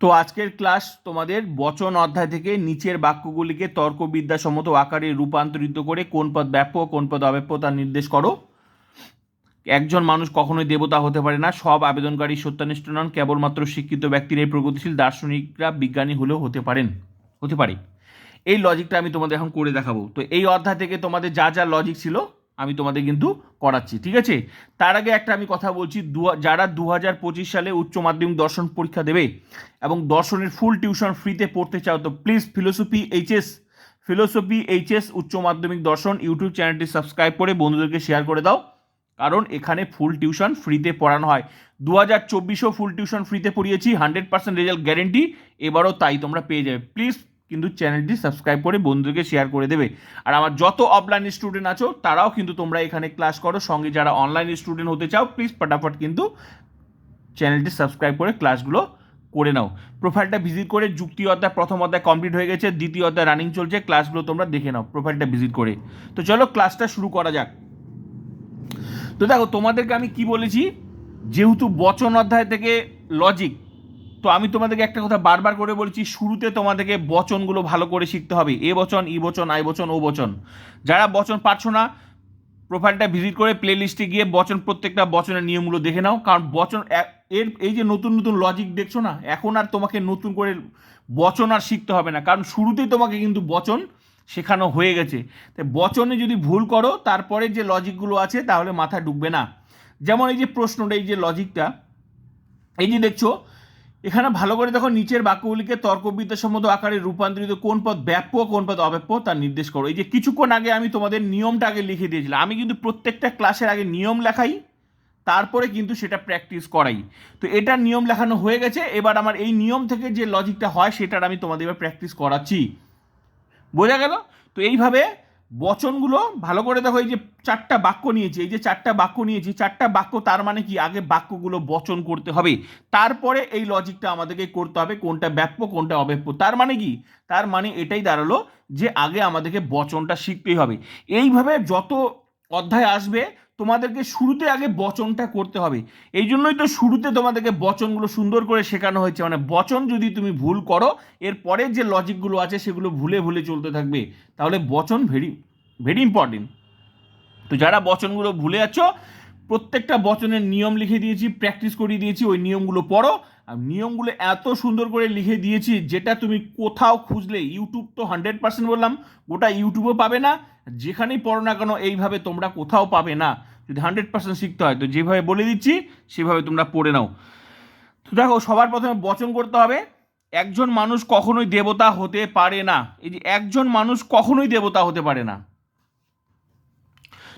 তো আজকের ক্লাস তোমাদের বচন অধ্যায় থেকে নিচের বাক্যগুলিকে তর্কবিদ্যাসম্মত আকারে রূপান্তরিত করে কোন পদ ব্যাপ্য কোন পদ অব্যাপ্য তা নির্দেশ করো। একজন মানুষ কখনোই দেবতা হতে পারে না, সব আবেদনকারী সত্যানিষ্ঠ নন, কেবলমাত্র শিক্ষিত ব্যক্তির এই প্রগতিশীল, দার্শনিকরা বিজ্ঞানী হলেও হতে পারেন, হতে পারে। এই লজিকটা আমি তোমাদের এখন করে দেখাবো। তো এই অধ্যায় থেকে তোমাদের যা যা লজিক ছিল আমি তোমাদের কিন্তু করাচ্ছি, ঠিক আছে? তার আগে একটা আমি কথা বলছি, দু, যারা দু হাজার পঁচিশ সালে উচ্চ মাধ্যমিক দর্শন পরীক্ষা দেবে এবং দর্শনের ফুল টিউশন ফ্রিতে পড়তে চাও, তো please philosophy HS philosophy HS উচ্চ মাধ্যমিক দর্শন ইউটিউব চ্যানেলটি সাবস্ক্রাইব করে বন্ধুদেরকে শেয়ার করে দাও, কারণ এখানে ফুল টিউশন ফ্রিতে পড়ানো হয়। দু হাজার চব্বিশেও ফুল টিউশন ফ্রিতে পড়িয়েছি হান্ড্রেড পার্সেন্ট রেজাল্ট গ্যারেন্টি এবারও তাই তোমরা পেয়ে যাবে। প্লিজ কিন্তু চ্যানেলটি সাবস্ক্রাইব করে বন্ধুদেরকে শেয়ার করে দেবে। আর আমার যত অফলাইন স্টুডেন্ট আছো, তারাও কিন্তু তোমরা এখানে ক্লাস করো। সঙ্গে যারা অনলাইন স্টুডেন্ট হতে চাও প্লিজ ফটাফট কিন্তু চ্যানেলটি সাবস্ক্রাইব করে ক্লাসগুলো করে নাও। প্রোফাইলটা ভিজিট করে যুক্তি অধ্যায়, প্রথম অধ্যায় কমপ্লিট হয়ে গেছে, দ্বিতীয় অধ্যায় রানিং চলছে ক্লাসগুলো তোমরা দেখে নাও প্রোফাইলটা ভিজিট করে। তো চলো ক্লাসটা শুরু করা যাক। তো দেখো, তোমাদেরকে আমি কি বলেছি? যেহেতু বচন অধ্যায় থেকে লজিক তো আমি তোমাদেরকে একটা কথা বারবার করে বলছি, শুরুতে তোমাদেরকে বচনগুলো ভালো করে শিখতে হবে। এ বচন, ই বচন, আই বচন, ও বচন। যারা বচন পারছ না প্রোফাইলটা ভিজিট করে প্লে লিস্টে গিয়ে বচন, প্রত্যেকটা বচনের নিয়মগুলো দেখে নাও। কারণ বচন এর, এই যে নতুন নতুন লজিক দেখছ না, এখন আর তোমাকে নতুন করে বচন আর শিখতে হবে না। কারণ শুরুতেই তোমাকে কিন্তু বচন শেখানো হয়ে গেছে। তাই বচনে যদি ভুল করো, তারপরে যে লজিকগুলো আছে, তাহলে মাথায় ঢুকবে না। যেমন এই যে প্রশ্নটা, এই যে লজিকটা এই যে দেখছ এখানে ভালো করে দেখো, নিচের বাক্যগুলিকে তর্কবিদ্যাসম্মত আকারে রূপান্তরিত কোন পদ ব্যাপ্য, কোন পদ অব্যাপ্য, তার নির্দেশ করো। এই যে কিছুক্ষণ আগে আমি তোমাদের নিয়মটা আগে লিখে দিয়েছিলাম। আমি কিন্তু প্রত্যেকটা ক্লাসের আগে নিয়ম লেখাই, তারপরে কিন্তু সেটা প্র্যাকটিস করাই। তো এটার নিয়ম লেখানো হয়ে গেছে, এবার আমার এই নিয়ম থেকে যে লজিকটা হয়, সেটার আমি তোমাদের এবার প্র্যাকটিস করাচ্ছি। বোঝা গেল? তো এইভাবে বচনগুলো ভালো করে দেখো, এই যে চারটা বাক্য নিয়েছি, এই যে চারটা বাক্য নিয়েছি চারটা বাক্য তার মানে কি? আগে বাক্যগুলো বচন করতে হবে। তারপরে এই লজিকটা আমাদেরকে করতে হবে, কোনটা ব্যাপ্য, কোনটা অব্যাপ্য। তার মানে কি? তার মানে এটাই দাঁড়াল যে আগে আমাদেরকে বচনটা শিখতেই হবে। এইভাবে যত অধ্যায় আসবে তোমাদেরকে শুরুতে আগে বচনটা করতে হবে। এই জন্যই তো শুরুতে তোমাদেরকে বচনগুলো সুন্দর করে শেখানো হয়েছে। মানে বচন যদি তুমি ভুল করো এরপরে যে লজিকগুলো আছে সেগুলো ভুলে ভুলে চলতে থাকবে। তাহলে বচন ভেরি ভেরি ইম্পর্টেন্ট তো যারা বচনগুলো ভুলে আছো, প্রত্যেকটা বচনের নিয়ম লিখে দিয়েছি প্র্যাকটিস করিয়ে দিয়েছি, ওই নিয়মগুলো পড়ো। নিয়মগুলো এত সুন্দর করে লিখে দিয়েছি, যেটা তুমি কোথাও খুঁজলে ইউটিউব তো হান্ড্রেড পার্সেন্ট বললাম, গোটা ইউটিউবও পাবে না। যেখানেই পড়ো না কেন, এইভাবে তোমরা কোথাও পাবে না। যদি হান্ড্রেড পার্সেন্ট শিখতে হয়, তো যেভাবে বলে দিচ্ছি, সেভাবে তোমরা পড়ে নাও। তো দেখো, সবার প্রথমে বচন করতে হবে। একজন মানুষ কখনোই দেবতা হতে পারে না। এই যে একজন মানুষ কখনোই দেবতা হতে পারে না।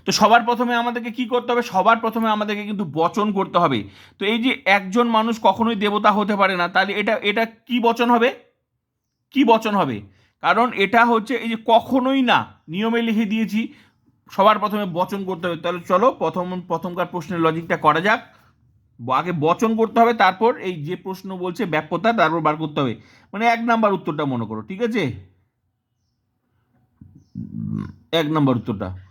তো সবার প্রথমে আমাদেরকে কি করতে হবে? সবার প্রথমে আমাদেরকে কিন্তু বচন করতে হবে। তো এই যে একজন মানুষ কখনোই দেবতা হতে পারে না, তাহলে এটা এটা কি বচন হবে? কি বচন হবে? কারণ এটা হচ্ছে এই যে কখনোই না, নিয়মে লিখে দিয়েছি, সবার প্রথমে বচন করতে হবে। তাহলে চলো প্রথম, প্রথমকার প্রশ্নের লজিকটা করা যাক। আগে বচন করতে হবে, তারপর এই যে প্রশ্ন বলছে ব্যাপ্যতা, তারপর বার করতে হবে। মানে এক নাম্বার উত্তরটা মনে করো, ঠিক আছে? এক নাম্বার উত্তরটা।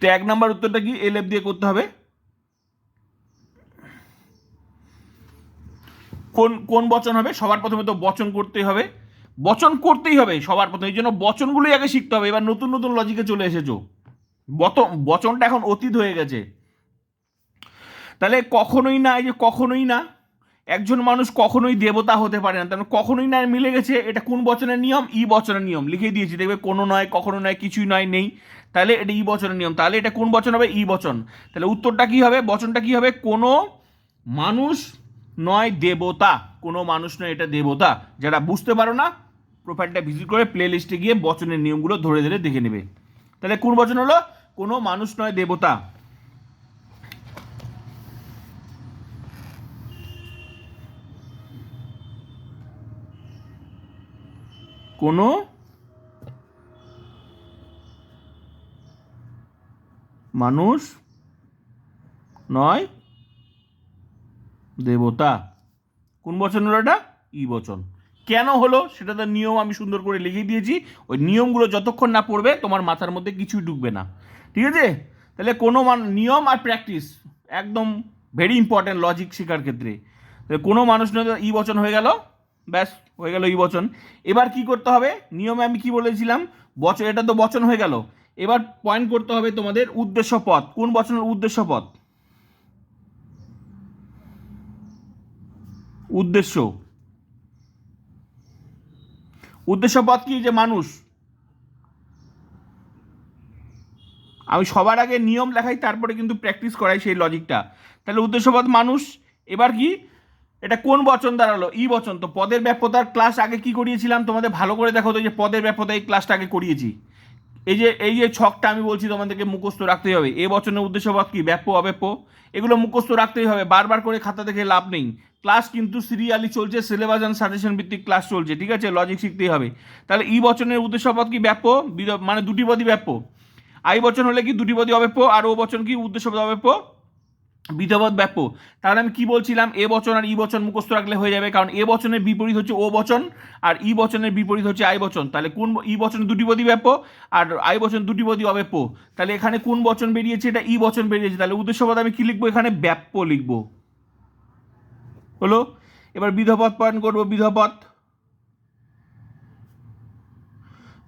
তো এক নাম্বার উত্তরটা কি? এলএফ দিয়ে করতে হবে। কোন কোন বচন হবে? সবার প্রথমে তো বচন করতেই হবে। বচন করতেই হবে সবার প্রথমে। এই জন্য বচনগুলোই আগে শিখতে হবে। এবার নতুন নতুন লজিকে চলে এসেছ। বচনটা এখন অতীত হয়ে গেছে। তাহলে কখনোই না, এই যে কখনোই না একজন মানুষ কখনোই দেবতা হতে পারে না। তাহলে কখনোই না মিলে গেছে, এটা কোন বচনের নিয়ম? ই বচনের নিয়ম। লিখে দিয়েছি, দেখবে কোনো নয়, কখনো নয়, কিছুই নয়, নেই। তাহলে এটা ই বচনের নিয়ম। তাহলে এটা কোন বচন হবে? ই বচন। তাহলে উত্তরটা কি হবে? বচনটা কি হবে? কোনো মানুষ নয় দেবতা। কোনো মানুষ নয় এটা দেবতা। যারা বুঝতে পারো না প্রোফাইলটা ভিজিট করে প্লে লিস্টে গিয়ে বচনের নিয়মগুলো ধরে ধরে দেখে নেবে। তাহলে কোন বচন হলো? কোনো মানুষ নয় দেবতা। কোনো মানুষ নয় দেবতা। কোন বচন হলো এটা? ই বচন। কেন হলো? সেটা তো নিয়ম আমি সুন্দর করে লিখে দিয়েছি। ওই নিয়মগুলো যতক্ষণ না পড়বে, তোমার মাথার মধ্যে কিছুই ঢুকবে না। ঠিক আছে? তাহলে কোনো মান, নিয়ম আর প্র্যাকটিস একদম ভেরি ইম্পর্ট্যান্ট লজিক শেখার ক্ষেত্রে। তাহলে কোনো মানুষ নয় ই বচন হয়ে গেল। ব্যাস, হয়ে গেল এই বচন। এবার কি করতে হবে? নিয়মে আমি কি বলেছিলাম? বচন, এটা তো বচন হয়ে গেল। এবার পয়েন্ট করতে হবে তোমাদের উদ্দেশ্য পদ কোন বচনের উদ্দেশ্য পদ উদ্দেশ্য। উদ্দেশ্য পদ কি? যে মানুষ। আমি সবার আগে নিয়ম লেখাই, তারপরে কিন্তু প্র্যাকটিস করাই সেই লজিকটা তাহলে উদ্দেশ্যপদ মানুষ। এবার কি? এটা কোন বচন দাঁড়াল? ই বচন। তো পদের ব্যাপ্যতার ক্লাস আগে কি করিয়েছিলাম? তোমাদের ভালো করে দেখো তো যে পদের ব্যাপ্যতা এই ক্লাসটা আগে করিয়েছি। এই যে এই যে ছকটা আমি বলছি তোমাদেরকে মুখস্থ রাখতেই হবে। এ বচনের উদ্দেশ্য উদ্দেশ্যপদ কি? ব্যাপ্য, অব্যাপ্য। এগুলো মুখস্থ রাখতেই হবে। বারবার করে খাতা দেখে লাভ নেই। ক্লাস কিন্তু সিরিয়ালি চলছে সিলেবাস অ্যান্ড সাজেশন ভিত্তিক ক্লাস চলছে, ঠিক আছে? লজিক শিখতেই হবে। তাহলে ই বচনের উদ্দেশ্য উদ্দেশ্যপদ কি? ব্যাপ্য? বিদ- মানে দুটি পদই ব্যাপ্য। আই বচন হলে কি দুটি পদই অব্যাপ্য? আর ও বচন কি? উদ্দেশ্য উদ্দেশ্যপদ অব্যাপ্য? বিধবত ব্যাপ্য তাহলে আমি কি বলছিলাম? এ বচন আর ই বচন মুখস্থ রাখলে হয়ে যাবে, কারণ এ বচনের বিপরীত হচ্ছে ও বচন আর ই বচনের বিপরীত হচ্ছে আই বচন। তাহলে কোন ই বচন দুটি পদই ব্যাপ্য আর আই বচন দুটি পদই অব্যাপ্য তাহলে এখানে কোন বচন বেরিয়েছে? এটা ই বচন বেরিয়েছে। তাহলে উদ্দেশ্যপদ আমি কি লিখব? এখানে ব্যাপ্য লিখব। হলো? এবার বিধপদ পয়েন্ট করব বিধপদ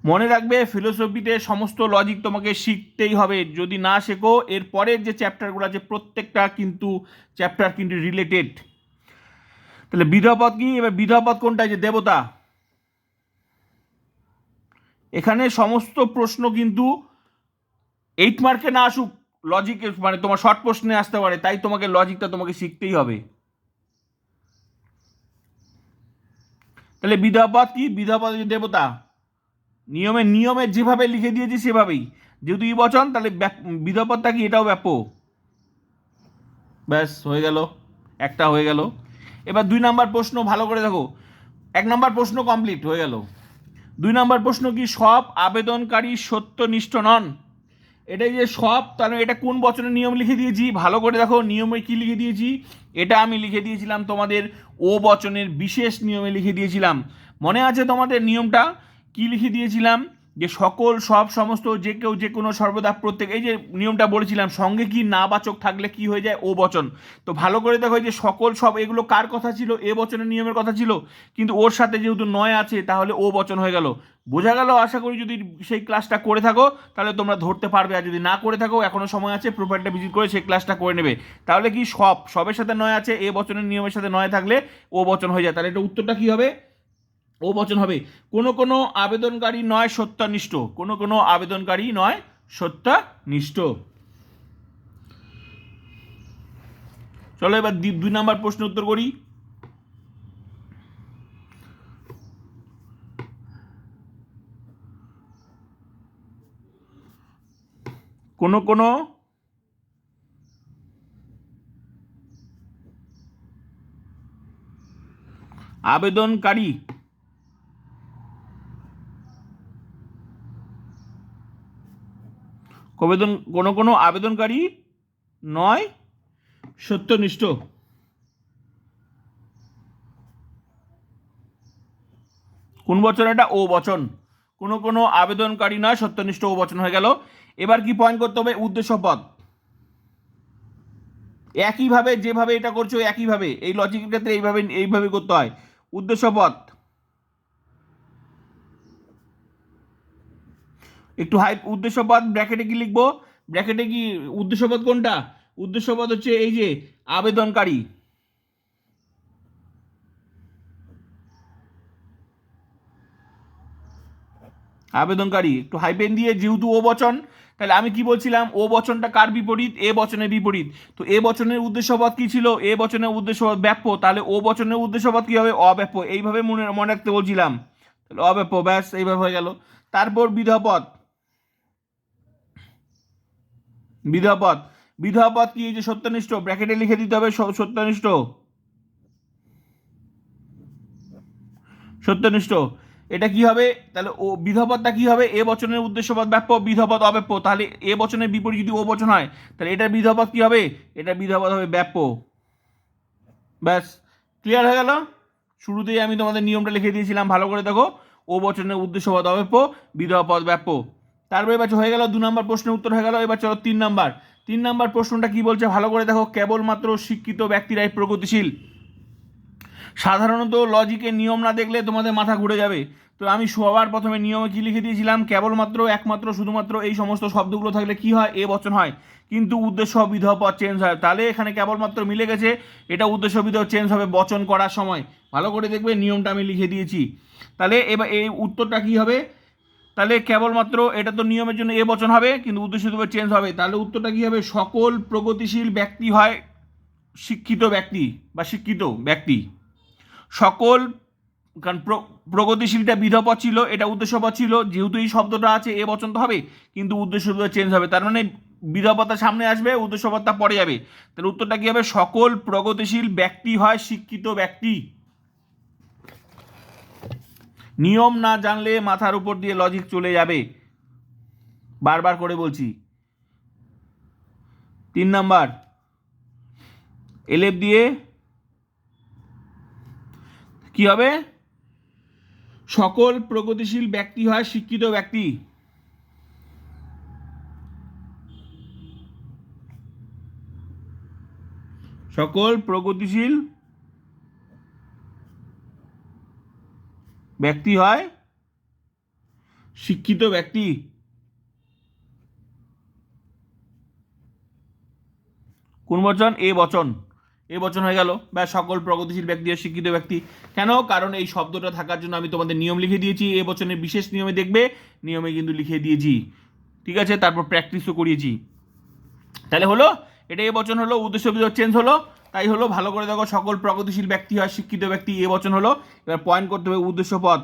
মনে রাখবে ফিলোসফিতে সমস্ত লজিক তোমাকে শিখতেই হবে। যদি না শেখো, এর পরের যে চ্যাপ্টারগুলো আছে, প্রত্যেকটা কিন্তু চ্যাপ্টার কিন্তু রিলেটেড তাহলে বিধপদ কি? এবার বিধপদ কোনটা? যে দেবতা। এখানে সমস্ত প্রশ্ন কিন্তু এইট মার্কে না আসুক লজিক মানে তোমার শর্ট প্রশ্নে আসতে পারে, তাই তোমাকে লজিকটা তোমাকে শিখতেই হবে। তাহলে বিধাপদ কি? বিধাপদ দেবতা। নিয়মে নিয়মে যেভাবে লিখে দিয়েছি সেভাবেই। যেহেতু ই বচন তাহলে বিধাপদটা কি? এটাও ব্যাপ্য ব্যাস, হয়ে গেল। একটা হয়ে গেল। এবার দুই নাম্বার প্রশ্ন, ভালো করে দেখো। এক নাম্বার প্রশ্ন কমপ্লিট হয়ে গেল। দুই নাম্বার প্রশ্ন কি, সব আবেদনকারী সত্যনিষ্ঠ নন? এটাই যে সব, তাহলে এটা কোন বচনের নিয়ম লিখে দিয়েছি? ভালো করে দেখো, নিয়মে কি লিখে দিয়েছি? এটা আমি লিখে দিয়েছিলাম তোমাদের ও বচনের বিশেষ নিয়মে লিখে দিয়েছিলাম। মনে আছে তোমাদের নিয়মটা? কি লিখে দিয়েছিলাম? যে সকল, সব সমস্ত, যে কেউ যে কোনো সর্বদা প্রত্যেক, এই যে নিয়মটা বলেছিলাম, সঙ্গে কি না বাচক থাকলে কি হয়ে যায়? ও বচন। তো ভালো করে দেখো যে সকল, সব, এগুলো কার কথা ছিল? এ বচনের নিয়মের কথা ছিল। কিন্তু ওর সাথে যেহেতু নয় আছে, তাহলে ও বচন হয়ে গেল। বোঝা গেল? আশা করি যদি সেই ক্লাসটা করে থাকো, তাহলে তোমরা ধরতে পারবে। আর যদি না করে থাকো, এখনও সময় আছে প্রোফাইলটা ভিজিট করে সেই ক্লাসটা করে নেবে। তাহলে কি সব, সবের সাথে নয় আছে, এ বচনের নিয়মের সাথে নয় থাকলে ও বচন হয়ে যায়। তাহলে এটা উত্তরটা কি হবে? ও বচন হবে, কোনো কোনো আবেদনকারী নয় সত্যানিষ্ঠ, কোনো কোনো আবেদনকারী নয় সত্যানিষ্ঠ। চলো এবার দুই নাম্বার প্রশ্ন উত্তর করি। কোনো কোনো আবেদনকারী আবেদন কোনো কোনো আবেদনকারী নয়। সত্যনিষ্ঠ কোন বচন এটা? ও বচন। কোনো কোনো আবেদনকারী নয় সত্যনিষ্ঠ ও বচন হয়ে গেল। এবার কি পয়েন্ট করতে হবে? উদ্দেশ্য পদ। একইভাবে, যেভাবে এটা করছ, একইভাবে। এই লজিকের ক্ষেত্রে এইভাবে এইভাবে করতে হয়। উদ্দেশ্য পদ। একটু হাই উদ্দেশ্যপদ ব্র্যাকেটে কি লিখব? ব্র্যাকেটে কি উদ্দেশ্যপদ কোনটা? উদ্দেশ্যপদ হচ্ছে এই যে, আবেদনকারী। আবেদনকারী, একটু হাইপেন দিয়ে, যেহেতু ও বচন, তাহলে আমি কি বলছিলাম? ও বচনটা কার বিপরীত? এ বচনের বিপরীত। তো এ বচনের উদ্দেশ্যপদ কি ছিল? এ বচনের উদ্দেশ্যপদ ব্যাপ্য। তাহলে ও বচনের উদ্দেশ্যপদ কি হবে? অব্যাপ্য। এইভাবে মনে মনে রাখতে বলছিলাম। তাহলে অব্যাপ্য, ব্যাস, এইভাবে হয়ে গেল। তারপর বিধপদ বিধপদ বিধপদ কি? যে সত্যনিষ্ঠ। ব্র্যাকেটে লিখে দিতে হবে সত্যনিষ্ঠ। সত্যনিষ্ঠ। এটা কি হবে? তাহলে ও বিধপদটা কি হবে? এ বচনের উদ্দেশ্যপদ ব্যাপ্য বিধপদ অব্যাপ্য। তাহলে এ বচনের বিপরীত যদি ও বচন হয়, তাহলে এটা বিধপদ কি হবে? এটা বিধপদ হবে ব্যাপ্য। ব্যাস ক্লিয়ার হয়ে গেল? শুরুতেই আমি তোমাদের নিয়মটা লিখে দিয়েছিলাম। ভালো করে দেখো। ও বচনের উদ্দেশ্যপদ অব্যাপ্য বিধপদ ব্যাপ্য। তারপরে এবার হয়ে গেল দু নম্বর প্রশ্নের উত্তর হয়ে গেল, এবার চলো তিন নাম্বার। তিন নাম্বার প্রশ্নটা কি বলছে? ভালো করে দেখো, কেবলমাত্র শিক্ষিত ব্যক্তিরাই প্রগতিশীল। সাধারণত লজিকের নিয়ম না দেখলে তোমাদের মাথা ঘুরে যাবে। তো আমি সবার প্রথমে নিয়মে কি লিখে দিয়েছিলাম? কেবলমাত্র, একমাত্র, শুধুমাত্র এই সমস্ত শব্দগুলো থাকলে কি হয়? এ বচন হয়। কিন্তু উদ্দেশ্য বিধ পদ চেঞ্জ হয়। তাহলে এখানে কেবলমাত্র মিলে গেছে। এটা উদ্দেশ্য বিধ চেঞ্জ হবে বচন করার সময়। ভালো করে দেখবে, নিয়মটা আমি লিখে দিয়েছি। তাহলে এবার এই উত্তরটা কি হবে? তাহলে কেবলমাত্র এটা তো নিয়মের জন্য এ বচন হবে, কিন্তু উদ্দেশ্য বিধ চেঞ্জ হবে। তাহলে উত্তরটা কি হবে? সকল প্রগতিশীল ব্যক্তি হয় শিক্ষিত ব্যক্তি বা শিক্ষিত ব্যক্তি। সকল, কারণ প্র- প্রগতিশীলটা বিধপদ ছিল, এটা উদ্দেশ্যপদ ছিল, যেহেতু এই শব্দটা আছে, এ বচন তো হবে, কিন্তু উদ্দেশ্য চেঞ্জ হবে। তার মানে বিধপদটা সামনে আসবে উদ্দেশ্যপদটা পরে যাবে। তাহলে উত্তরটা কি হবে? সকল প্রগতিশীল ব্যক্তি হয় শিক্ষিত ব্যক্তি। নিয়ম না জানলে মাথার উপর দিয়ে লজিক চলে যাবে। বারবার করে বলছি। তিন নাম্বার এলেপ দিয়ে কি হবে? সকল প্রগতিশীল ব্যক্তি হয় শিক্ষিত ব্যক্তি। সকল প্রগতিশীল ব্যক্তি হয়? শিক্ষিত ব্যক্তি। কোন বচন? এ বচন। এ বচন হয়ে গেল। বা সকল প্রগতিশীল ব্যক্তি ও শিক্ষিত ব্যক্তি। কেন? কারণ এই শব্দটা থাকার জন্য আমি তোমাদের নিয়ম লিখে দিয়েছি। এ বচনের বিশেষ নিয়মে দেখবে, নিয়মে কিন্তু লিখে দিয়েছি। ঠিক আছে? তারপর প্র্যাকটিসও করিয়েছি। তাহলে হলো, এটা এ বচন হলো, উদ্দেশ্য চেঞ্জ হলো। তাই হলো, ভালো করে দেখো, সকল প্রগতিশীল ব্যক্তি হয়, শিক্ষিত ব্যক্তি, এ বচন হলো। এবার পয়েন্ট করতে হবে উদ্দেশ্য পথ।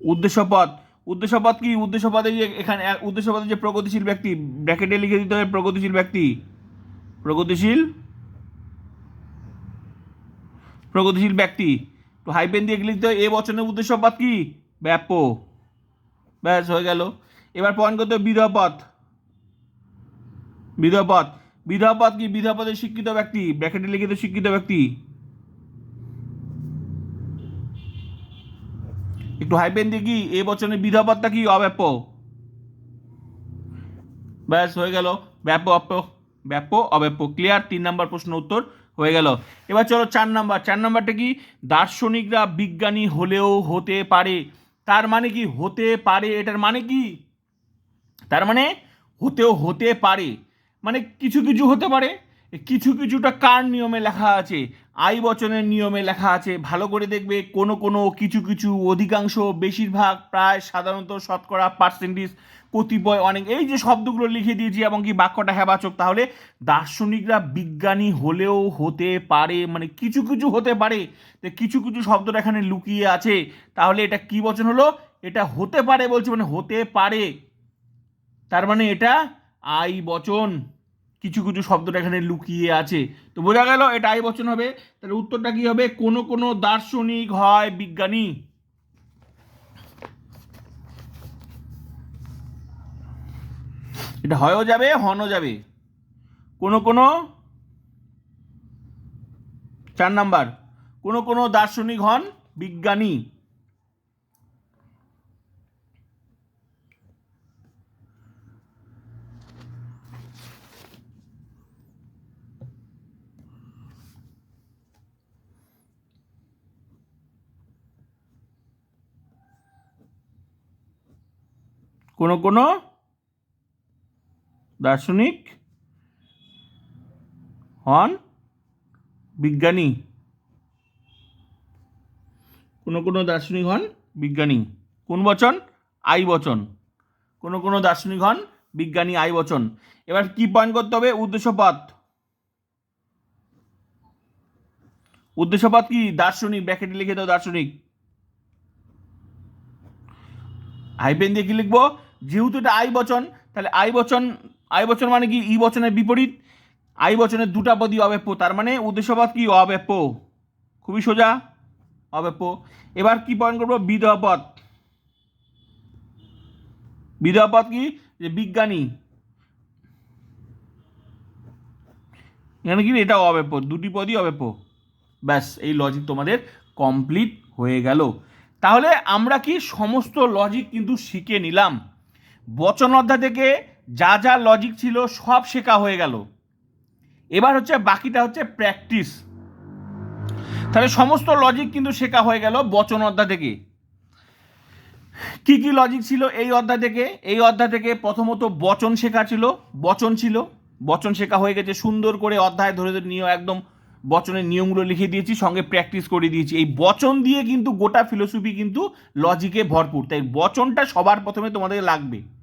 উদ্দেশ্য পথ। উদ্দেশ্য পথ কি? উদ্দেশ্য পদে যে এখানে, উদ্দেশ্য পদে যে প্রগতিশীল ব্যক্তি ব্র্যাকেটে লিখে দিতে হবে প্রগতিশীল ব্যক্তি। প্রগতিশীল? প্রগতিশীল ব্যক্তি। তো হাইপেন দিয়ে লিখতে হবে, এ বচনের উদ্দেশ্য পথ কি? ব্যাপ ব্যাস, হয়ে গেল। এবার পয়েন্ট করতে হবে বিধপথ বিধপথ বিধপথ কি? বিধপদের শিক্ষিত ব্যক্তি? ব্র্যাকেটে লিখিত শিক্ষিত ব্যক্তি? একটু হাইপেন দিয়ে কি এ বচনের বিধপদটা কি অব্যাপ্য ব্যাস, হয়ে গেল। ব্যাপ অপ্য ব্যাপ অব্যাপ্য ক্লিয়ার? তিন নাম্বার প্রশ্ন উত্তর হয়ে গেল। এবার চলো চার নাম্বার। চার নাম্বারটা কি? দার্শনিকরা বিজ্ঞানী হলেও হতে পারে। তার মানে কি? হতে পারে। এটার মানে কি? তার মানে হতেও হতে পারে। মানে কিছু কিছু হতে পারে। কিছু কিছুটা কার নিয়মে লেখা আছে, আই বচনের নিয়মে লেখা আছে। ভালো করে দেখবে কোনো কোনো কিছু কিছু অধিকাংশ বেশিরভাগ প্রায় সাধারণত শতকরা পার্সেন্টেজ কতিপয় অনেক। এই যে শব্দগুলো লিখে দিয়েছি এবং কি বাক্যটা হেবাচক তাহলে দার্শনিকরা বিজ্ঞানী হলেও হতে পারে মানে কিছু কিছু হতে পারে। তো কিছু কিছু শব্দটা এখানে লুকিয়ে আছে। তাহলে এটা কি বচন হলো? এটা হতে পারে বলছে মানে হতে পারে। তার মানে এটা আই বচন। কিছু কিছু শব্দটা এখানে লুকিয়ে আছে। তো বোঝা গেল এটা আই বচন হবে। তাহলে উত্তরটা কি হবে? কোনো কোনো দার্শনিক হয় বিজ্ঞানী? এটা হয়ও যাবে, হনও যাবে। কোনো কোনো? চার নাম্বার। কোনো কোনো দার্শনিক হন বিজ্ঞানী? কোনো কোনো দার্শনিক হন বিজ্ঞানী। কোনো কোনো দার্শনিক হন বিজ্ঞানী। কোন বচন? আই বচন। কোনো কোনো দার্শনিক হন বিজ্ঞানী আই বচন। এবার কি পয়েন্ট করতে হবে? উদ্দেশ্যপদ উদ্দেশ্যপদ কি? দার্শনিক ব্র্যাকেটে লিখে দাও দার্শনিক। হাইপেন দিয়ে কি লিখব? যেহেতু এটা আই বচন, তাহলে আই বচন আই বচন মানে কি? ই বচনের বিপরীত। আই বচনের দুটা পদই অব্যাপ্য তার মানে উদ্দেশ্যপদ কি? অব্যাপ্য খুবই সোজা। অব্যাপ্য এবার কি পয়েন্ট করব? বিধপদ বিধপদ কি? যে বিজ্ঞানী। এখানে কি? এটা অব্যাপ্য দুটি পদই অব্যাপ্য ব্যাস, এই লজিক তোমাদের কমপ্লিট হয়ে গেল। তাহলে আমরা কি সমস্ত লজিক কিন্তু শিখে নিলাম? বচন অধ্যায় থেকে যা যা লজিক ছিল সব শেখা হয়ে গেল। এবার হচ্ছে বাকিটা হচ্ছে প্র্যাকটিস তাহলে সমস্ত লজিক কিন্তু শেখা হয়ে গেল বচন অধ্যায় থেকে। কি কি লজিক ছিল এই অধ্যায় থেকে? এই অধ্যায় থেকে প্রথমত বচন শেখা ছিল, বচন ছিল। বচন শেখা হয়ে গেছে সুন্দর করে অধ্যায় ধরে ধরে নিয়ে একদম বচনের নিয়মগুলো লিখে দিয়েছি, সঙ্গে প্র্যাকটিস করে দিয়েছি। এই বচন দিয়ে কিন্তু গোটা ফিলোসফি কিন্তু লজিকে ভরপুর। তাই বচনটা সবার প্রথমে তোমাদের লাগবে।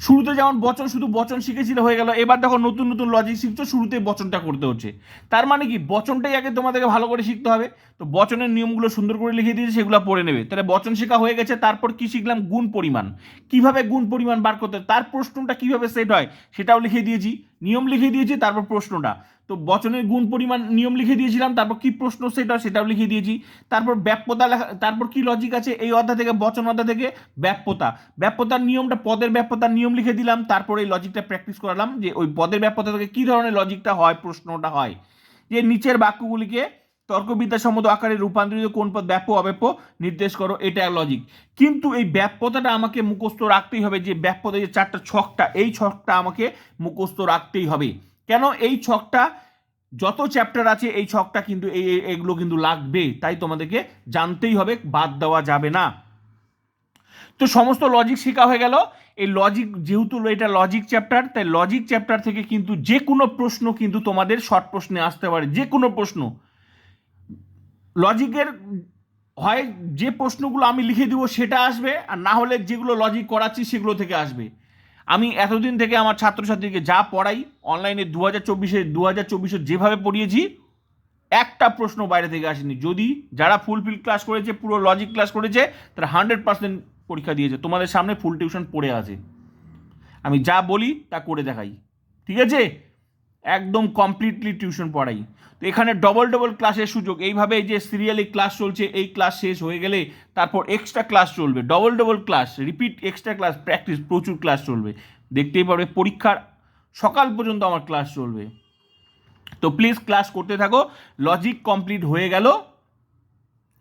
শুরুতে যেমন বচন, শুধু বচন শিখেছিল হয়ে গেল। এবার দেখো নতুন নতুন লজিক শিখছো, শুরুতে বচনটা করতে হচ্ছে। তার মানে কি? বচনটাই আগে তোমাদেরকে ভালো করে শিখতে হবে। তো বচনের নিয়মগুলো সুন্দর করে লিখে দিয়েছে, সেগুলো পড়ে নেবে। তাহলে বচন শেখা হয়ে গেছে, তারপর কি শিখলাম? গুণ পরিমাণ। কীভাবে গুণ পরিমাণ বার করতে তার প্রশ্নটা কীভাবে সেট হয়? সেটাও লিখে দিয়েছি। নিয়ম লিখে দিয়েছি, তারপর প্রশ্নটা। তো বচনের গুণ পরিমাণ নিয়ম লিখে দিয়েছিলাম, তারপর কি প্রশ্ন সেটা সেটাও লিখে দিয়েছি। তারপর ব্যাপ্যতা লেখা, তারপর কি লজিক আছে এই অধ্যায় থেকে, বচন অধ্যায় থেকে? ব্যাপ্যতা। ব্যাপ্যতার নিয়মটা, পদের ব্যাপ্যতার নিয়ম লিখে দিলাম, তারপর এই লজিকটা প্র্যাকটিস করালাম যে ওই পদের ব্যাপ্যতা থেকে কী ধরনের লজিকটা হয়, প্রশ্নটা হয়। যে নিচের বাক্যগুলিকে তর্কবিদ্যাসম্মত আকারে রূপান্তরিত কোন পদ, ব্যাপ্য, অব্যাপ্য নির্দেশ করো, এটা লজিক কিন্তু এই ব্যাপ্যতাটা আমাকে মুখস্থ রাখতেই হবে যে ব্যাপ্যতা যে চারটা ছকটা, এই ছকটা আমাকে মুখস্থ রাখতেই হবে। কেন এই ছকটা, যত চ্যাপ্টার আছে এই ছকটা কিন্তু এই এগুলো কিন্তু লাগবে, তাই তোমাদেরকে জানতেই হবে, বাদ দেওয়া যাবে না। তো সমস্ত লজিক শেখা হয়ে গেল। এই লজিক যেহেতু এটা লজিক চ্যাপ্টার তাই লজিক চ্যাপ্টার থেকে কিন্তু যে কোনো প্রশ্ন কিন্তু তোমাদের শর্ট প্রশ্নে আসতে পারে, যে কোনো প্রশ্ন। লজিকের হয় যে প্রশ্নগুলো আমি লিখে দিব সেটা আসবে, আর না হলে যেগুলো লজিক করাচ্ছি সেগুলো থেকে আসবে। আমি এতদিন থেকে আমার ছাত্রছাত্রীকে যা পড়াই অনলাইনে দু হাজার চব্বিশে দু হাজার চব্বিশে যেভাবে পড়িয়েছি, একটা প্রশ্ন বাইরে থেকে আসেনি। যদি যারা ফুলফিল ক্লাস করেছে, পুরো লজিক ক্লাস করেছে, তারা হান্ড্রেড পার্সেন্ট পরীক্ষা দিয়েছে। তোমাদের সামনে ফুল টিউশন পড়ে আছে। আমি যা বলি, তা করে দেখাই। ঠিক আছে? একদম কমপ্লিটলি টিউশন পড়াই। তো এখানে ডবল ডবল ক্লাসের সুযোগ। এইভাবে যে সিরিয়ালি ক্লাস চলছে, এই ক্লাস শেষ হয়ে গেলে তারপর এক্সট্রা ক্লাস চলবে। Double double class repeat extra class practice প্রচুর ক্লাস চলবে। দেখতেই পারবে পরীক্ষার সকাল পর্যন্ত আমার ক্লাস চলবে। তো প্লিজ ক্লাস করতে থাকো। লজিক কমপ্লিট হয়ে গেল।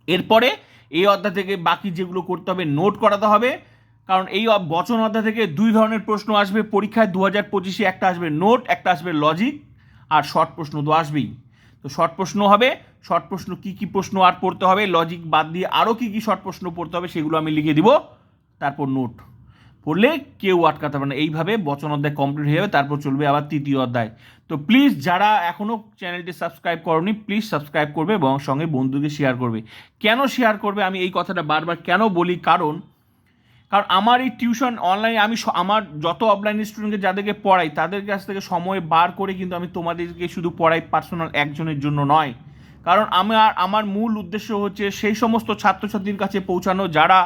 এরপরে এই অধ্যায় থেকে বাকি যেগুলো করতে হবে নোট করাতে হবে। কারণ এই বচন অধ্যায় থেকে দুই ধরনের প্রশ্ন আসবে। পরীক্ষায় দু হাজার পঁচিশে একটা আসবে নোট, একটা আসবে লজিক, আর শর্ট প্রশ্ন তো আসবেই। তো শর্ট প্রশ্ন হবে, শর্ট প্রশ্ন কি কি প্রশ্ন আর পড়তে হবে, লজিক বাদ দিয়ে আরও কী কী শর্ট প্রশ্ন পড়তে হবে সেগুলো আমি লিখে দিব। তারপর নোট। পড়লে কেউ আটকাতে পারে না। এইভাবে বচন অধ্যায় কমপ্লিট হয়ে যাবে, তারপর চলবে আবার তৃতীয় অধ্যায়। তো প্লিজ যারা এখনও চ্যানেলটি সাবস্ক্রাইব করনি প্লিজ সাবস্ক্রাইব করবে এবং সঙ্গে বন্ধুকে শেয়ার করবে। কেন শেয়ার করবে? আমি এই কথাটা বারবার কেন বলি? কারণ কারণ আমার এই টিউশন অনলাইনে আমি আমার যত অফলাইন স্টুডেন্টকে যাদেরকে পড়াই, তাদের কাছ থেকে সময় বার করে কিন্তু আমি তোমাদেরকে শুধু পড়াই পার্সোনাল একজনের জন্য নয়। কারণ আমার আমার মূল উদ্দেশ্য হচ্ছে সেই সমস্ত ছাত্রছাত্রীর কাছে পৌঁছানো, যারা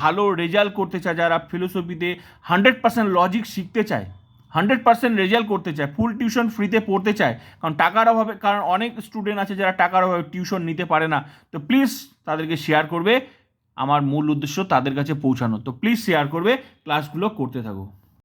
ভালো রেজাল্ট করতে চায়, যারা ফিলোসফিতে হান্ড্রেড পার্সেন্ট লজিক শিখতে চায় হান্ড্রেড পার্সেন্ট রেজাল্ট করতে চায় ফুল টিউশন ফ্রিতে পড়তে চায়, কারণ টাকার অভাবে, কারণ অনেক স্টুডেন্ট আছে যারা টাকার অভাবে টিউশন নিতে পারে না। তো প্লিজ তাদেরকে শেয়ার করবে আমার মূল উদ্দেশ্য তাদের কাছে পৌঁছানো। তো প্লিজ শেয়ার করবে ক্লাসগুলো করতে থাকো।